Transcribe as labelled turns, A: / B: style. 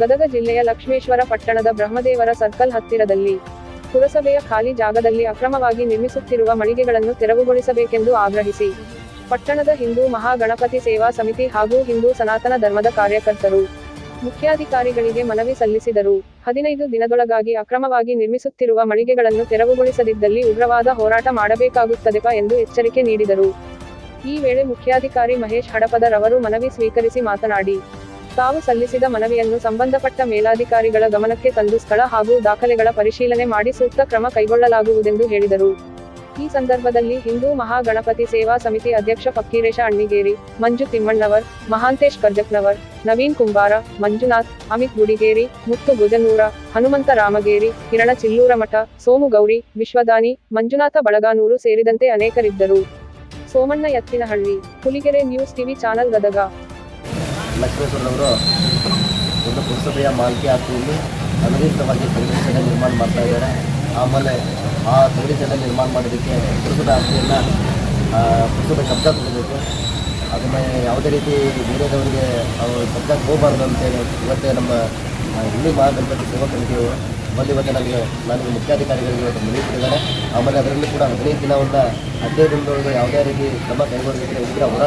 A: ಗದಗ ಜಿಲ್ಲೆಯ ಲಕ್ಷ್ಮೇಶ್ವರ ಪಟ್ಟಣದ ಬ್ರಹ್ಮದೇವರ ಸರ್ಕಲ್ ಹತ್ತಿರದಲ್ಲಿ ಪುರಸಭೆಯ ಖಾಲಿ ಜಾಗದಲ್ಲಿ ಅಕ್ರಮವಾಗಿ ನಿರ್ಮಿಸುತ್ತಿರುವ ಮಳಿಗೆಗಳನ್ನು ತೆರವುಗೊಳಿಸಬೇಕೆಂದು ಆಗ್ರಹಿಸಿ ಪಟ್ಟಣದ ಹಿಂದೂ ಮಹಾಗಣಪತಿ ಸೇವಾ ಸಮಿತಿ ಹಾಗೂ ಹಿಂದೂ ಸನಾತನ ಧರ್ಮದ ಕಾರ್ಯಕರ್ತರು, ಮುಖ್ಯಾಧಿಕಾರಿಗಳಿಗೆ ಮನವಿ ಸಲ್ಲಿಸಿದರು. ಹದಿನೈದು ದಿನದೊಳಗಾಗಿ ಅಕ್ರಮವಾಗಿ ನಿರ್ಮಿಸುತ್ತಿರುವ ಮಳಿಗೆಗಳನ್ನು ತೆರವುಗೊಳಿಸದಿದ್ದಲ್ಲಿ ಉಗ್ರವಾದ ಹೋರಾಟ ಮಾಡಬೇಕಾಗುತ್ತದೆ ಎಂದು ಎಚ್ಚರಿಕೆ ನೀಡಿದರು. ಈ ವೇಳೆ ಮುಖ್ಯಾಧಿಕಾರಿ ಮಹೇಶ್ ಹಡಪದ ರವರು ಮನವಿ ಸ್ವೀಕರಿಸಿ ಮಾತನಾಡಿ, ತಾವು ಸಲ್ಲಿಸಿದ ಮನವಿಯನ್ನು ಸಂಬಂಧಪಟ್ಟ ಮೇಲಾಧಿಕಾರಿಗಳ ಗಮನಕ್ಕೆ ತಂದು ಸ್ಥಳ ಹಾಗೂ ದಾಖಲೆಗಳ ಪರಿಶೀಲನೆ ಮಾಡಿ ಸೂಕ್ತ ಕ್ರಮ ಕೈಗೊಳ್ಳಲಾಗುವುದೆಂದು ಹೇಳಿದರು. ಈ ಸಂದರ್ಭದಲ್ಲಿ ಹಿಂದೂ ಮಹಾಗಣಪತಿ ಸೇವಾ ಸಮಿತಿ ಅಧ್ಯಕ್ಷ ಫಕ್ಕೀರೇಶ ಅಣ್ಣಿಗೇರಿ, ಮಂಜು ತಿಮ್ಮಣ್ಣವರ್, ಮಹಾಂತೇಶ್ ಕರ್ಜಕ್ನವರ್, ನವೀನ್ ಕುಂಬಾರ, ಮಂಜುನಾಥ್, ಅಮಿತ್ ಗುಡಿಗೇರಿ, ಮುತ್ತು ಭುಜನೂರ, ಹನುಮಂತ ರಾಮಗೇರಿ, ಕಿರಣ ಚಿಲ್ಲೂರಮಠ, ಸೋಮುಗೌರಿ ಸೋಮು ಗೌರಿ ವಿಶ್ವದಾನಿ, ಮಂಜುನಾಥ ಬಳಗಾನೂರು ಸೇರಿದಂತೆ ಅನೇಕರಿದ್ದರು. Somanna Ettinahalli Huligere news TV channel Gadag.
B: ಲಕ್ಷ್ಮೇಶ್ವರವರು ಒಂದು ಪುರಸಭೆಯ ಮಾಲ್ಕಿ ಆಸ್ತಿಯಲ್ಲಿ ಅನಧಿಕೃತವಾಗಿ ತಗಡಿ ಜನ ನಿರ್ಮಾಣ ಮಾಡ್ತಾ ಇದ್ದಾರೆ. ಆಮೇಲೆ ಆ ತಗಡಿ ಜನ ನಿರ್ಮಾಣ ಮಾಡೋದಕ್ಕೆ ಪುರಸಭೆ ಆಸ್ತಿಯನ್ನು ಪುರಸಭೆ ಕಬ್ಜಾ ಕೊಡಬೇಕು. ಅದನ್ನು ಯಾವುದೇ ರೀತಿ ಬೇರೆದವರಿಗೆ ಅವರು ಕಬ್ಜಾಕ್ಕೆ ಹೋಗಬಾರ್ದು ಅಂತೇಳಿ ಇವತ್ತೇ ನಮ್ಮ ಇಲ್ಲಿ ಮಹಾಗಣಪತಿ ಸೇವಾ ಸಮಿತಿಯವರು ಬಂದು ಇವತ್ತು ನನಗೆ ನನಗೆ ಮುಖ್ಯಾಧಿಕಾರಿಗಳಿಗೆ ಇವತ್ತು ಮನವಿ ಆಮೇಲೆ ಅದರಲ್ಲಿ ಕೂಡ ಹದಿನೈದು ಒಂದು ಹದಿನೈದು ದಿನದೊಳಗೆ ಯಾವುದೇ ರೀತಿ ಕ್ರಮ ಕೈಗೊಳ್ಳದಿದ್ದರೆ ಉಗ್ರ ಹೋರಾಟ